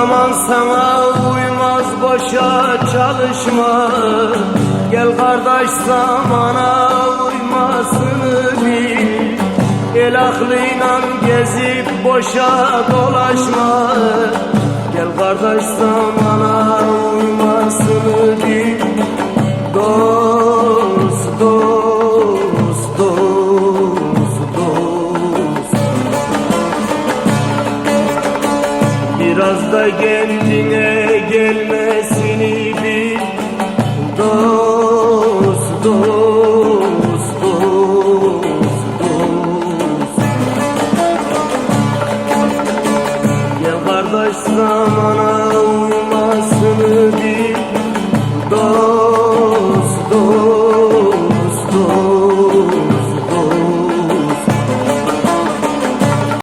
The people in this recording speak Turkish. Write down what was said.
Zaman sana uymaz boşa çalışma. Gel kardeş zamana uymasını bil. El aklıyla gezip boşa dolaşma. Gel kardeş zamana Biraz da kendine gelmesini bil. Dost, dost, dost, dost. Ya kardeş zaman